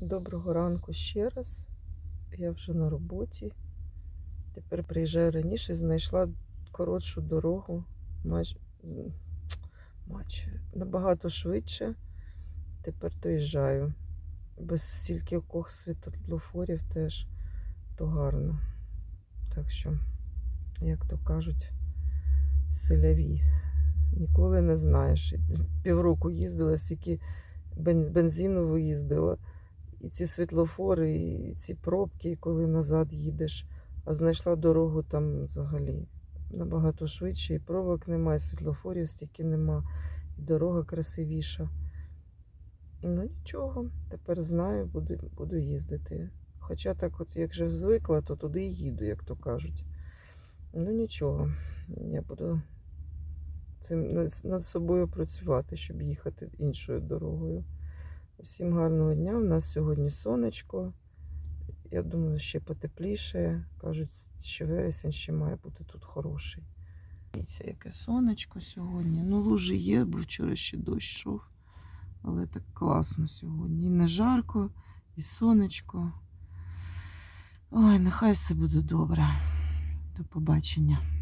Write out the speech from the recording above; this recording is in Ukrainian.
Доброго ранку ще раз. Я вже на роботі. Тепер приїжджаю раніше, знайшла коротшу дорогу. Майже набагато швидше. Тепер доїжджаю. Без стількох світлофорів теж то гарно. Так що, як то кажуть, селяві. Ніколи не знаєш. Півроку їздила, стільки бензину виїздила. І ці світлофори, і ці пробки, коли назад їдеш, а знайшла дорогу там взагалі набагато швидше, і пробок немає, світлофорів стільки нема, і дорога красивіша. Ну нічого, тепер знаю, буду, буду їздити. Хоча так, от як же звикла, то туди і їду, як то кажуть. Ну нічого, я буду цим над собою працювати, щоб їхати іншою дорогою. Усім гарного дня. У нас сьогодні сонечко. Я думаю, ще потепліше. Кажуть, що вересень ще має бути тут хороший. Дивіться, яке сонечко сьогодні. Ну, лужі є, бо вчора ще дощ йшов. Але так класно сьогодні. І не жарко, і сонечко. Ой, нехай все буде добре. До побачення.